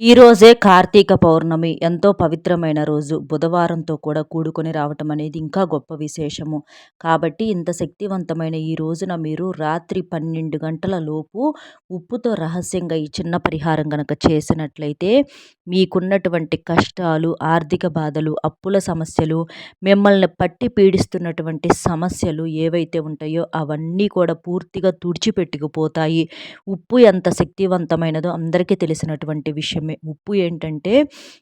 ఈ రోజే కార్తీక పౌర్ణమి. ఎంతో పవిత్రమైన రోజు. బుధవారంతో కూడా కూడుకొని రావటం అనేది ఇంకా గొప్ప విశేషము. కాబట్టి ఇంత శక్తివంతమైన ఈ రోజున మీరు రాత్రి పన్నెండు గంటల లోపు ఉప్పుతో రహస్యంగా ఈ చిన్న పరిహారం కనుక చేసినట్లయితే మీకున్నటువంటి కష్టాలు ఆర్థిక బాధలు అప్పుల సమస్యలు మిమ్మల్ని పట్టి పీడిస్తున్నటువంటి సమస్యలు ఏవైతే ఉంటాయో అవన్నీ కూడా పూర్తిగా తుడిచిపెట్టుకుపోతాయి. ఉప్పు ఎంత శక్తివంతమైనదో అందరికీ తెలిసినటువంటి విషయం ఉప్పు ఏంటంటే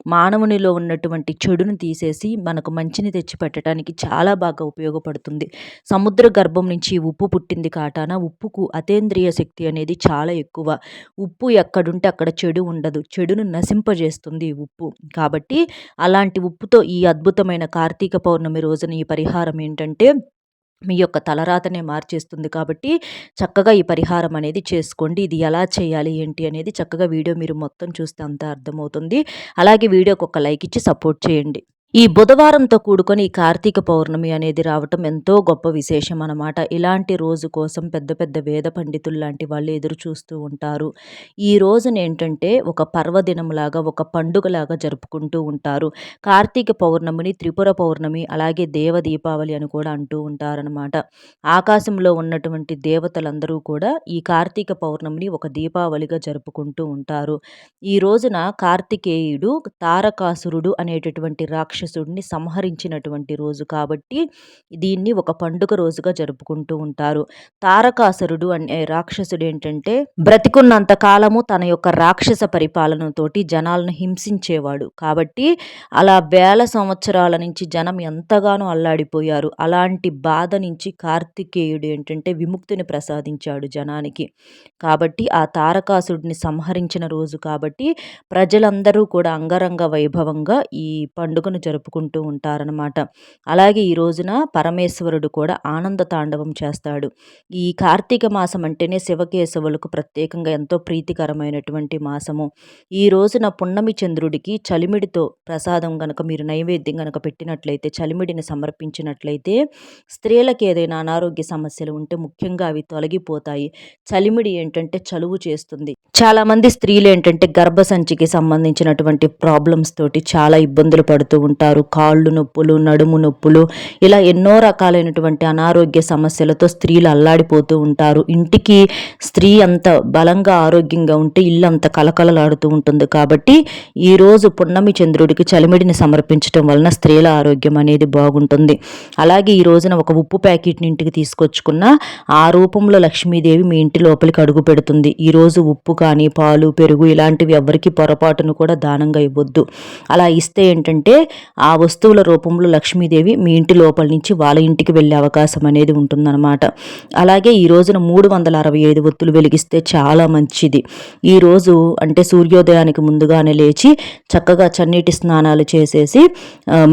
మానవునిలో ఉన్నటువంటి చెడును తీసేసి మనకు మంచిని తెచ్చి పెట్టడానికి చాలా బాగా ఉపయోగపడుతుంది. సముద్ర గర్భం నుంచి ఉప్పు పుట్టింది కాటాన ఉప్పుకు అతేంద్రియ శక్తి అనేది చాలా ఎక్కువ. ఉప్పు ఎక్కడుంటే అక్కడ చెడు ఉండదు. చెడును నశింపజేస్తుంది ఉప్పు. కాబట్టి అలాంటి ఉప్పుతో ఈ అద్భుతమైన కార్తీక పౌర్ణమి రోజున ఈ పరిహారం ఏంటంటే మీ యొక్క తలరాతనే మార్చేస్తుంది కాబట్టి చక్కగా ఈ పరిహారం అనేది చేసుకోండి. ఇది ఎలా చేయాలి? ఏంటి? అనేది చక్కగా వీడియో మీరు మొత్తం చూస్తే అంతా అర్థమవుతుంది. అలాగే వీడియోకి ఒక లైక్ ఇచ్చి సపోర్ట్ చేయండి. ఈ బుధవారంతో కూడుకొని కార్తీక పౌర్ణమి అనేది రావటం ఎంతో గొప్ప విశేషం అనమాట ఇలాంటి రోజు కోసం పెద్ద పెద్ద వేద పండితులు లాంటి వాళ్ళు ఎదురు చూస్తూ ఉంటారు. ఈ రోజున ఏంటంటే ఒక పర్వదినంలాగా ఒక పండుగలాగా జరుపుకుంటూ ఉంటారు. కార్తీక పౌర్ణమిని త్రిపుర పౌర్ణమి అలాగే దేవ దీపావళి అని కూడా అంటూ ఉంటారనమాట ఆకాశంలో ఉన్నటువంటి దేవతలందరూ కూడా ఈ కార్తీక పౌర్ణమిని ఒక దీపావళిగా జరుపుకుంటూ ఉంటారు. ఈ రోజున కార్తికేయుడు తారకాసురుడు అనేటటువంటి రాక్ష రాక్షసుడిని సంహరించినటువంటి రోజు కాబట్టి దీన్ని ఒక పండుగ రోజుగా జరుపుకుంటూ ఉంటారు. తారకాసురుడు అనే రాక్షసుడు ఏంటంటే బ్రతికున్నంత కాలము తన యొక్క రాక్షస పరిపాలనతోటి జనాలను హింసించేవాడు. కాబట్టి అలా వేల సంవత్సరాల నుంచి జనం ఎంతగానో అల్లాడిపోయారు. అలాంటి బాధ నుంచి కార్తికేయుడు ఏంటంటే విముక్తిని ప్రసాదించాడు జనానికి. కాబట్టి ఆ తారకాసుడిని సంహరించిన రోజు కాబట్టి ప్రజలందరూ కూడా అంగరంగ వైభవంగా ఈ పండుగను జరుపుకుంటూ ఉంటారనమాట అలాగే ఈ రోజున పరమేశ్వరుడు కూడా ఆనంద తాండవం చేస్తాడు. ఈ కార్తీక మాసం అంటేనే శివకేశవులకు ప్రత్యేకంగా ఎంతో ప్రీతికరమైనటువంటి మాసము. ఈ రోజున పున్నమి చంద్రుడికి చలిమిడితో ప్రసాదం గనక మీరు నైవేద్యం గనక పెట్టినట్లయితే చలిమిడిని సమర్పించినట్లయితే స్త్రీలకు ఏదైనా అనారోగ్య సమస్యలు ఉంటే ముఖ్యంగా అవి తొలగిపోతాయి. చలిమిడి ఏంటంటే చలువు చేస్తుంది. చాలామంది స్త్రీలు ఏంటంటే గర్భసంచికి సంబంధించినటువంటి ప్రాబ్లమ్స్ తోటి చాలా ఇబ్బందులు పడుతూ ఉంటారు. ఉంటారు. కాళ్ళు నొప్పులు నడుము నొప్పులు ఇలా ఎన్నో రకాలైనటువంటి అనారోగ్య సమస్యలతో స్త్రీలు అల్లాడిపోతూ ఉంటారు. ఇంటికి స్త్రీ అంత బలంగా ఆరోగ్యంగా ఉంటే ఇల్లు అంత కలకలలాడుతూ ఉంటుంది. కాబట్టి ఈరోజు పున్నమి చంద్రుడికి చలిమిడిని సమర్పించడం వలన స్త్రీల ఆరోగ్యం అనేది బాగుంటుంది. అలాగే ఈ రోజున ఒక ఉప్పు ప్యాకెట్ని ఇంటికి తీసుకొచ్చుకున్న ఆ రూపంలో లక్ష్మీదేవి మీ ఇంటి లోపలికి అడుగు పెడుతుంది. ఈరోజు ఉప్పు కానీ పాలు పెరుగు ఇలాంటివి ఎవరికి పొరపాటును కూడా దానంగా ఇవ్వద్దు. అలా ఇస్తే ఏంటంటే ఆ వస్తువుల రూపంలో లక్ష్మీదేవి మీ ఇంటి లోపల నుంచి వాళ్ళ ఇంటికి వెళ్ళే అవకాశం అనేది ఉంటుందన్నమాట. అలాగే ఈ రోజున మూడు వందల అరవై ఐదు ఒత్తులు వెలిగిస్తే చాలా మంచిది. ఈరోజు అంటే సూర్యోదయానికి ముందుగానే లేచి చక్కగా చన్నీటి స్నానాలు చేసేసి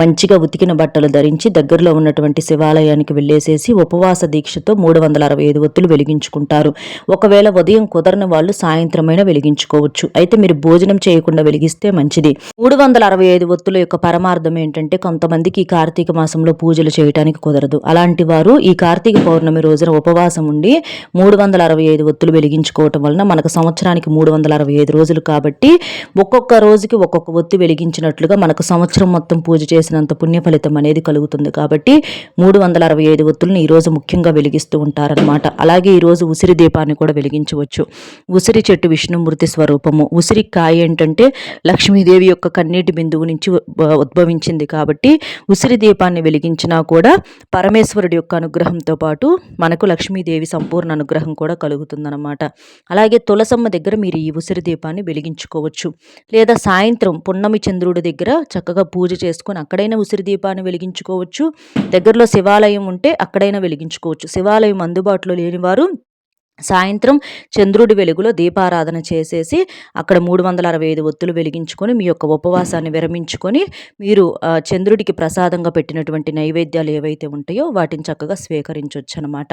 మంచిగా ఉతికిన బట్టలు ధరించి దగ్గరలో ఉన్నటువంటి శివాలయానికి వెళ్ళేసేసి ఉపవాస దీక్షతో మూడు వందల అరవై ఐదు ఒత్తులు వెలిగించుకుంటారు. ఒకవేళ ఉదయం కుదరని వాళ్ళు సాయంత్రమైనా వెలిగించుకోవచ్చు. అయితే మీరు భోజనం చేయకుండా వెలిగిస్తే మంచిది. మూడు వందల అరవై ఐదు ఒత్తుల యొక్క పరమార్థం అర్థం ఏంటంటే కొంతమందికి కార్తీక మాసంలో పూజలు చేయడానికి కుదరదు. అలాంటి వారు ఈ కార్తీక పౌర్ణమి రోజున ఉపవాసం ఉండి మూడు వందల అరవై ఐదు ఒత్తులు వెలిగించుకోవటం వలన మనకు సంవత్సరానికి మూడు వందల అరవై ఐదు రోజులు కాబట్టి ఒక్కొక్క రోజుకి ఒక్కొక్క ఒత్తి వెలిగించినట్లుగా మనకు సంవత్సరం మొత్తం పూజ చేసినంత పుణ్య ఫలితం అనేది కలుగుతుంది కాబట్టి మూడు వందల అరవై ఐదు ఒత్తులను ఈరోజు ముఖ్యంగా వెలిగిస్తూ ఉంటారనమాట అలాగే ఈరోజు ఉసిరి దీపాన్ని కూడా వెలిగించవచ్చు. ఉసిరి చెట్టు విష్ణుమూర్తి స్వరూపము. ఉసిరి కాయ ఏంటంటే లక్ష్మీదేవి యొక్క కన్నీటి బిందువు నుంచి ఉద్భవించింది కాబట్టి ఉసిరి దీపాన్ని వెలిగించినా కూడా పరమేశ్వరుడి యొక్క అనుగ్రహంతో పాటు మనకు లక్ష్మీదేవి సంపూర్ణ అనుగ్రహం కూడా కలుగుతుందన్నమాట. అలాగే తులసమ్మ దగ్గర మీరు ఈ ఉసిరి దీపాన్ని వెలిగించుకోవచ్చు. లేదా సాయంత్రం పున్నమి చంద్రుడి దగ్గర చక్కగా పూజ చేసుకొని అక్కడైనా ఉసిరి దీపాన్ని వెలిగించుకోవచ్చు. దగ్గరలో శివాలయం ఉంటే అక్కడైనా వెలిగించుకోవచ్చు. శివాలయం అందుబాటులో లేనివారు సాయంత్రం చంద్రుడి వెలుగులో దీపారాధన చేసేసి అక్కడ మూడు వందల అరవై ఐదు ఒత్తులు వెలిగించుకొని మీ యొక్క ఉపవాసాన్ని విరమించుకొని మీరు చంద్రుడికి ప్రసాదంగా పెట్టినటువంటి నైవేద్యాలు ఏవైతే ఉంటాయో వాటిని చక్కగా స్వీకరించవచ్చు అనమాట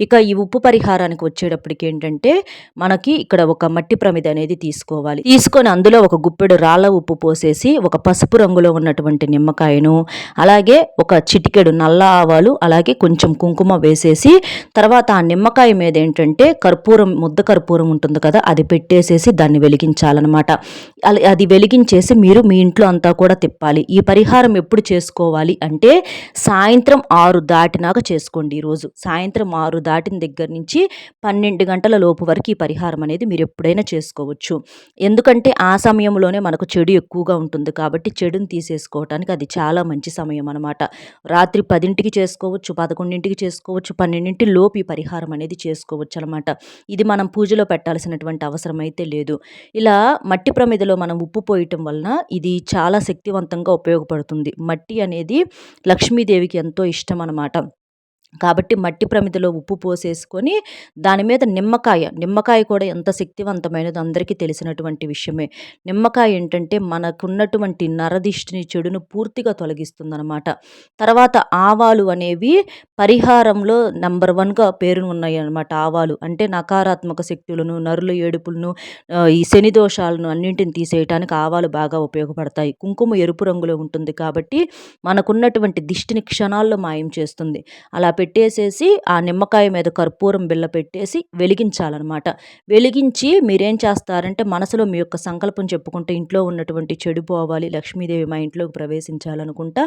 ఇక ఈ ఉప్పు పరిహారానికి వచ్చేటప్పటికి ఏంటంటే మనకి ఇక్కడ ఒక మట్టి ప్రమిద అనేది తీసుకోవాలి. తీసుకొని అందులో ఒక గుప్పెడు రాళ్ళ ఉప్పు పోసేసి ఒక పసుపు రంగులో ఉన్నటువంటి నిమ్మకాయను అలాగే ఒక చిటికెడు నల్ల ఆవాలు అలాగే కొంచెం కుంకుమ వేసేసి తర్వాత ఆ నిమ్మకాయ మీద ఏంటంటే కర్పూరం ముద్ద కర్పూరం ఉంటుంది కదా అది పెట్టేసేసి దాన్ని వెలిగించాలన్నమాట. అది వెలిగించేసి మీరు మీ ఇంట్లో అంతా కూడా తిప్పాలి. ఈ పరిహారం ఎప్పుడు చేసుకోవాలి అంటే సాయంత్రం ఆరు దాటినాక చేసుకోండి ఈరోజు. సాయంత్రం ఆరు దాటిన దగ్గర నుంచి పన్నెండు గంటల లోపు వరకు ఈ పరిహారం అనేది మీరు ఎప్పుడైనా చేసుకోవచ్చు. ఎందుకంటే ఆ సమయంలోనే మనకు చెడు ఎక్కువగా ఉంటుంది కాబట్టి చెడుని తీసేసుకోవటానికి అది చాలా మంచి సమయం అనమాట రాత్రి పదింటికి చేసుకోవచ్చు పదకొండింటికి చేసుకోవచ్చు పన్నెండింటి లోపు ఈ పరిహారం అనేది చేసుకోవచ్చు అనమాట ఇది మనం పూజలో పెట్టాల్సినటువంటి అవసరం అయితే లేదు. ఇలా మట్టి ప్రమిదలో మనం ఉప్పు పోయటం వలన ఇది చాలా శక్తివంతంగా ఉపయోగపడుతుంది. మట్టి అనేది లక్ష్మీదేవికి ఎంతో ఇష్టం అనమాట కాబట్టి మట్టి ప్రమిదలో ఉప్పు పోసేసుకొని దాని మీద నిమ్మకాయ నిమ్మకాయ కూడా ఎంత శక్తివంతమైనదో అందరికీ తెలిసినటువంటి విషయమే. నిమ్మకాయ ఏంటంటే మనకున్నటువంటి నరదిష్టిని చెడును పూర్తిగా తొలగిస్తుందనమాట తర్వాత ఆవాలు అనేవి పరిహారంలో నంబర్ వన్గా పేరును ఉన్నాయి అనమాట ఆవాలు. అంటే నకారాత్మక శక్తులను నరుల ఏడుపులను ఈ శని దోషాలను అన్నింటిని తీసేయటానికి ఆవాలు బాగా ఉపయోగపడతాయి. కుంకుమ ఎరుపు రంగులో ఉంటుంది కాబట్టి మనకున్నటువంటి దిష్టిని క్షణాల్లో మాయం చేస్తుంది. అలా పెట్టేసేసి ఆ నిమ్మకాయ మీద కర్పూరం బిళ్ళ పెట్టేసి వెలిగించాలన్నమాట. వెలిగించి మీరేం చేస్తారంటే మనసులో మీ యొక్క సంకల్పం చెప్పుకుంటే ఇంట్లో ఉన్నటువంటి చెడు పోవాలి లక్ష్మీదేవి మా ఇంట్లోకి ప్రవేశించాలనుకుంటా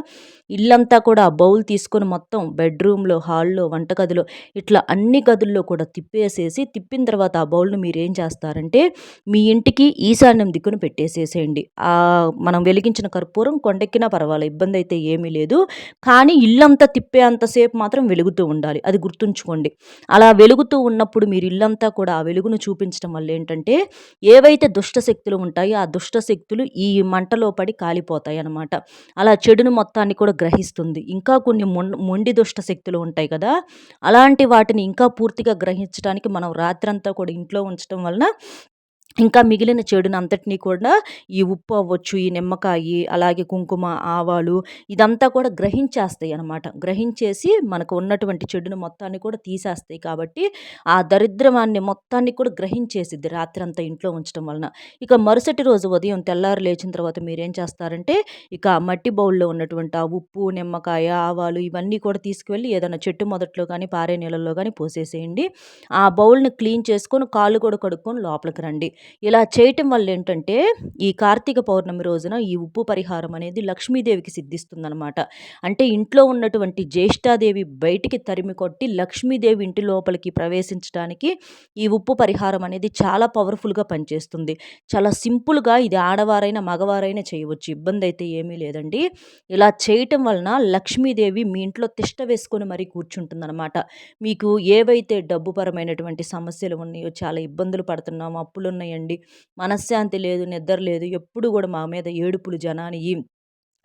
ఇల్లంతా కూడా ఆ బౌల్ తీసుకొని మొత్తం బెడ్రూమ్లో హాల్లో వంటగదిలో ఇట్లా అన్ని గదుల్లో కూడా తిప్పేసేసి తిప్పిన తర్వాత ఆ బౌల్ను మీరు ఏం చేస్తారంటే మీ ఇంటికి ఈశాన్యం దిక్కును పెట్టేసేసేయండి. మనం వెలిగించిన కర్పూరం కొండెక్కినా పర్వాలేదు ఇబ్బంది అయితే ఏమీ లేదు. కానీ ఇల్లంతా తిప్పే అంతసేపు మాత్రం వెలుగు వెలుగుతూ ఉండాలి. అది గుర్తుంచుకోండి. అలా వెలుగుతూ ఉన్నప్పుడు మీరు ఇల్లంతా కూడా ఆ వెలుగును చూపించడం వల్ల ఏంటంటే ఏవైతే దుష్ట శక్తులు ఉంటాయో ఆ దుష్ట శక్తులు ఈ మంటలో పడి కాలిపోతాయి అన్నమాట. అలా చెడును మొత్తాన్ని కూడా గ్రహిస్తుంది. ఇంకా కొన్ని మొండి దుష్ట శక్తులు ఉంటాయి కదా అలాంటి వాటిని ఇంకా పూర్తిగా గ్రహించడానికి మనం రాత్రంతా కూడా ఇంట్లో ఉంచడం వలన ఇంకా మిగిలిన చెడుని అంతటినీ కూడా ఈ ఉప్పు అవ్వచ్చు ఈ నిమ్మకాయి అలాగే కుంకుమ ఆవాలు ఇదంతా కూడా గ్రహించేస్తాయి అనమాట గ్రహించేసి మనకు ఉన్నటువంటి చెడును మొత్తాన్ని కూడా తీసేస్తాయి కాబట్టి ఆ దరిద్రమాన్ని మొత్తాన్ని కూడా గ్రహించేసిద్ది రాత్రి అంతా ఇంట్లో ఉంచడం వలన. ఇక మరుసటి రోజు ఉదయం తెల్లారు లేచిన తర్వాత మీరేం చేస్తారంటే ఇక మట్టి బౌల్లో ఉన్నటువంటి ఆ ఉప్పు నిమ్మకాయ ఆవాలు ఇవన్నీ కూడా తీసుకువెళ్ళి ఏదైనా చెట్టు మొదట్లో కానీ పారే నీళ్ళల్లో కానీ పోసేసేయండి. ఆ బౌల్ని క్లీన్ చేసుకొని కాళ్ళు కూడా కడుక్కొని లోపలికి రండి. ఇలా చేయటం వల్ల ఏంటంటే ఈ కార్తీక పౌర్ణమి రోజున ఈ ఉప్పు పరిహారం అనేది లక్ష్మీదేవికి సిద్ధిస్తుందనమాట అంటే ఇంట్లో ఉన్నటువంటి జ్యేష్ఠాదేవి బయటికి తరిమి కొట్టి లక్ష్మీదేవి ఇంటి లోపలికి ప్రవేశించడానికి ఈ ఉప్పు పరిహారం అనేది చాలా పవర్ఫుల్గా పనిచేస్తుంది. చాలా సింపుల్గా ఇది ఆడవారైనా మగవారైనా చేయవచ్చు. ఇబ్బంది అయితే ఏమీ లేదండి. ఇలా చేయటం వలన లక్ష్మీదేవి మీ ఇంట్లో తిష్ట వేసుకొని మరీ కూర్చుంటుందన్నమాట. మీకు ఏవైతే డబ్బుపరమైనటువంటి సమస్యలు ఉన్నాయో చాలా ఇబ్బందులు పడుతున్నామో అప్పులు ఉన్నాయండి. మనశ్శాంతి లేదు నిద్ర లేదు. ఎప్పుడు కూడా మా మీద ఏడుపులు జనానికి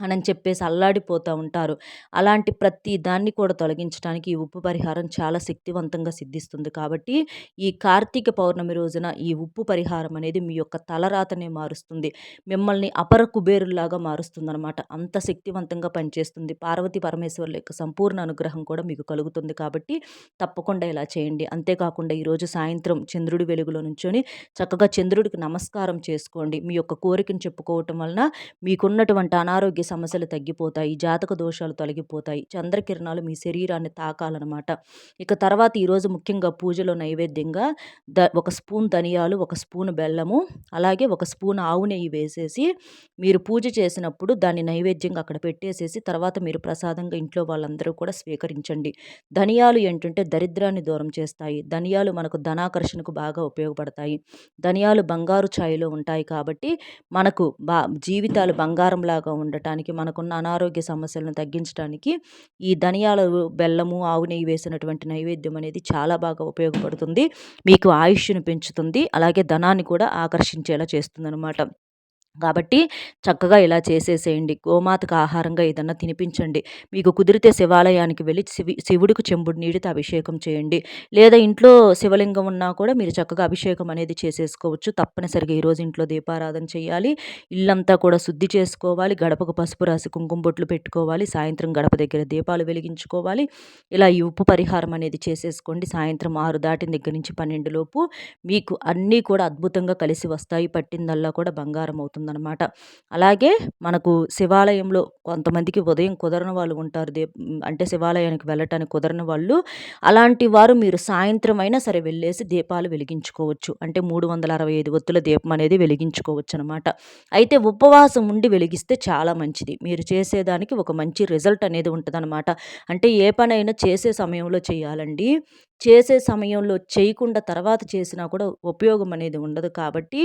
అని చెప్పేసి అల్లాడిపోతూ ఉంటారు. అలాంటి ప్రతి దాన్ని కూడా తొలగించడానికి ఈ ఉప్పు పరిహారం చాలా శక్తివంతంగా సిద్ధిస్తుంది. కాబట్టి ఈ కార్తీక పౌర్ణమి రోజున ఈ ఉప్పు పరిహారం అనేది మీ యొక్క తలరాతనే మారుస్తుంది. మిమ్మల్ని అపర కుబేరులాగా మారుస్తుంది అనమాట అంత శక్తివంతంగా పనిచేస్తుంది. పార్వతీ పరమేశ్వర్ల యొక్క సంపూర్ణ అనుగ్రహం కూడా మీకు కలుగుతుంది. కాబట్టి తప్పకుండా ఇలా చేయండి. అంతేకాకుండా ఈరోజు సాయంత్రం చంద్రుడి వెలుగులో నుంచొని చక్కగా చంద్రుడికి నమస్కారం చేసుకోండి. మీ యొక్క కోరికను చెప్పుకోవటం వలన మీకున్నటువంటి అనారోగ్య సమస్యలు తగ్గిపోతాయి జాతక దోషాలు తొలగిపోతాయి చంద్రకిరణాలు మీ శరీరాన్ని తాకాలన్నమాట. ఇక తర్వాత ఈరోజు ముఖ్యంగా పూజలో నైవేద్యంగా ద ఒక స్పూన్ ధనియాలు ఒక స్పూన్ బెల్లము అలాగే ఒక స్పూన్ ఆవు నెయ్యి వేసేసి మీరు పూజ చేసినప్పుడు దాన్ని నైవేద్యంగా అక్కడ పెట్టేసేసి తర్వాత మీరు ప్రసాదంగా ఇంట్లో వాళ్ళందరూ కూడా స్వీకరించండి. ధనియాలు ఏంటంటే దరిద్రాన్ని దూరం చేస్తాయి. ధనియాలు మనకు ధనాకర్షణకు బాగా ఉపయోగపడతాయి. ధనియాలు బంగారు ఛాయలో ఉంటాయి కాబట్టి మనకు బా జీవితాలు బంగారంలాగా ఉండటానికి తగ్గించడానికి మనకున్న అనారోగ్య సమస్యలను తగ్గించడానికి ఈ ధనియాలు బెల్లము ఆవు నెయ్యి వేసినటువంటి నైవేద్యం అనేది చాలా బాగా ఉపయోగపడుతుంది. మీకు ఆయుష్ను పెంచుతుంది. అలాగే ధనాన్ని కూడా ఆకర్షించేలా చేస్తుంది అనమాట కాబట్టి చక్కగా ఇలా చేసేసేయండి. గోమాతకు ఆహారంగా ఏదన్నా తినిపించండి. మీకు కుదిరితే శివాలయానికి వెళ్ళి శివి శివుడికి చెంబుడు నీటితో అభిషేకం చేయండి. లేదా ఇంట్లో శివలింగం ఉన్నా కూడా మీరు చక్కగా అభిషేకం అనేది చేసేసుకోవచ్చు. తప్పనిసరిగా ఈరోజు ఇంట్లో దీపారాధన చేయాలి. ఇల్లంతా కూడా శుద్ధి చేసుకోవాలి. గడపకు పసుపు రాసి కుంకుమ బొట్లు పెట్టుకోవాలి. సాయంత్రం గడప దగ్గర దీపాలు వెలిగించుకోవాలి. ఇలా ఈ ఉప్పు పరిహారం అనేది చేసేసుకోండి. సాయంత్రం ఆరు దాటిన దగ్గర నుంచి పన్నెండు లోపు మీకు అన్నీ కూడా అద్భుతంగా కలిసి వస్తాయి. పట్టిందల్లా కూడా బంగారం అవుతుంది. ఉంటుందన్నమాట. అలాగే మనకు శివాలయంలో కొంతమందికి ఉదయం కుదరని వాళ్ళు ఉంటారు. దే అంటే శివాలయానికి వెళ్ళటానికి కుదరని వాళ్ళు అలాంటి వారు మీరు సాయంత్రం అయినా సరే వెళ్ళేసి దీపాలు వెలిగించుకోవచ్చు. అంటే మూడు వందల అరవై ఐదు ఒత్తుల దీపం అనేది వెలిగించుకోవచ్చు అనమాట అయితే ఉపవాసం ఉండి వెలిగిస్తే చాలా మంచిది. మీరు చేసేదానికి ఒక మంచి రిజల్ట్ అనేది ఉంటుందన్నమాట. అంటే ఏ పనైనా చేసే సమయంలో చేయాలండి. చేసే సమయంలో చేయకుండా తర్వాత చేసినా కూడా ఉపయోగం అనేది ఉండదు. కాబట్టి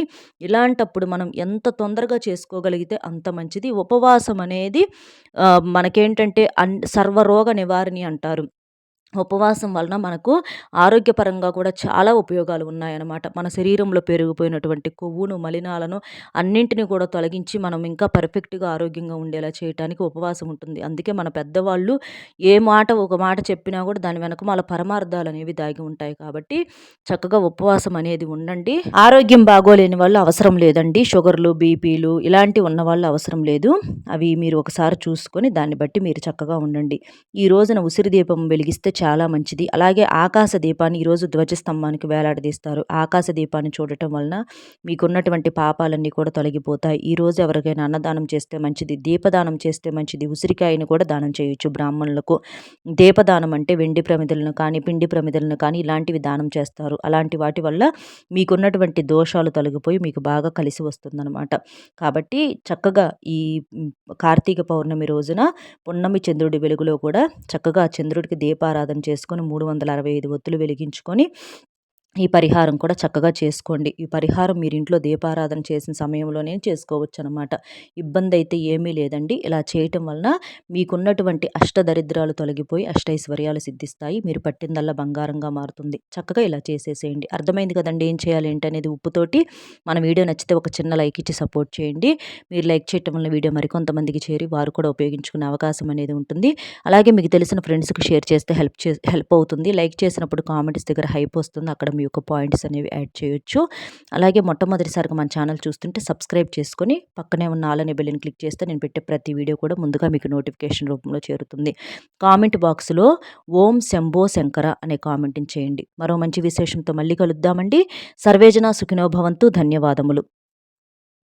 ఇలాంటప్పుడు మనం ఎంత తొందరగా చేసుకోగలిగితే అంత మంచిది. ఉపవాసం అనేది మనకేంటంటే అన్ సర్వరోగ నివారణి అంటారు. ఉపవాసం వలన మనకు ఆరోగ్యపరంగా కూడా చాలా ఉపయోగాలు ఉన్నాయన్నమాట. మన శరీరంలో పెరిగిపోయినటువంటి కొవ్వును మలినాలను అన్నింటినీ కూడా తొలగించి మనం ఇంకా పర్ఫెక్ట్గా ఆరోగ్యంగా ఉండేలా చేయడానికి ఉపవాసం ఉంటుంది. అందుకే మన పెద్దవాళ్ళు ఏ మాట ఒక మాట చెప్పినా కూడా దాని వెనక మన పరమార్థాలు అనేవి దాగి ఉంటాయి కాబట్టి చక్కగా ఉపవాసం అనేది ఉండండి. ఆరోగ్యం బాగోలేని వాళ్ళు అవసరం లేదండి. షుగర్లు బీపీలు ఇలాంటివి ఉన్న వాళ్ళు అవసరం లేదు. అవి మీరు ఒకసారి చూసుకొని దాన్ని బట్టి మీరు చక్కగా ఉండండి. ఈ రోజున ఉసిరి దీపం వెలిగిస్తే చాలా మంచిది. అలాగే ఆకాశ దీపాన్ని ఈరోజు ధ్వజస్తంభానికి వేలాడదీస్తారు. ఆకాశ దీపాన్ని చూడటం వలన మీకున్నటువంటి పాపాలన్నీ కూడా తొలగిపోతాయి. ఈరోజు ఎవరికైనా అన్నదానం చేస్తే మంచిది దీపదానం చేస్తే మంచిది ఉసిరికాయని కూడా దానం చేయొచ్చు బ్రాహ్మణులకు. దీపదానం అంటే వెండి ప్రమిదలను కానీ పిండి ప్రమిదలను కానీ ఇలాంటివి దానం చేస్తారు. అలాంటి వాటి వల్ల మీకున్నటువంటి దోషాలు తొలగిపోయి మీకు బాగా కలిసి వస్తుందన్నమాట. కాబట్టి చక్కగా ఈ కార్తీక పౌర్ణమి రోజున పున్నమి చంద్రుడి వెలుగులో కూడా చక్కగా చంద్రుడికి దీపారాధన ప్రసాదం చేసుకొని మూడు వందల అరవై ఐదు ఒత్తులు వెలిగించుకొని ఈ పరిహారం కూడా చక్కగా చేసుకోండి. ఈ పరిహారం మీరు ఇంట్లో దీపారాధన చేసిన సమయంలోనే చేసుకోవచ్చు అనమాట ఇబ్బంది అయితే ఏమీ లేదండి. ఇలా చేయటం వలన మీకున్నటువంటి అష్టదరిద్రాలు తొలగిపోయి అష్టైశ్వర్యాలు సిద్ధిస్తాయి. మీరు పట్టిందల్లా బంగారంగా మారుతుంది. చక్కగా ఇలా చేసేసేయండి. అర్థమైంది కదండి ఏం చేయాలి ఏంటనేది ఉప్పుతోటి మన వీడియో నచ్చితే ఒక చిన్న లైక్ ఇచ్చి సపోర్ట్ చేయండి. మీరు లైక్ చేయటం వల్ల వీడియో మరికొంతమందికి చేరి వారు కూడా ఉపయోగించుకునే అవకాశం అనేది ఉంటుంది. అలాగే మీకు తెలిసిన ఫ్రెండ్స్కి షేర్ చేస్తే హెల్ప్ చే హెల్ప్ అవుతుంది. లైక్ చేసినప్పుడు కామెంట్స్ దగ్గర హైప్ వస్తుంది. అక్కడ మీ యొక్క పాయింట్స్ అనేవి యాడ్ చేయొచ్చు. అలాగే మొట్టమొదటిసారిగా మన ఛానల్ చూస్తుంటే సబ్స్క్రైబ్ చేసుకొని పక్కనే ఉన్న ఆలనే బెల్లిని క్లిక్ చేస్తే నేను పెట్టే ప్రతి వీడియో కూడా ముందుగా మీకు నోటిఫికేషన్ రూపంలో చేరుతుంది. కామెంట్ బాక్స్లో ఓం శంభో శంకర అనే కామెంట్ని చేయండి. మరో మంచి విశేషంతో మళ్ళీ కలుద్దామండి. సర్వేజన సుఖినోభవంతు ధన్యవాదములు.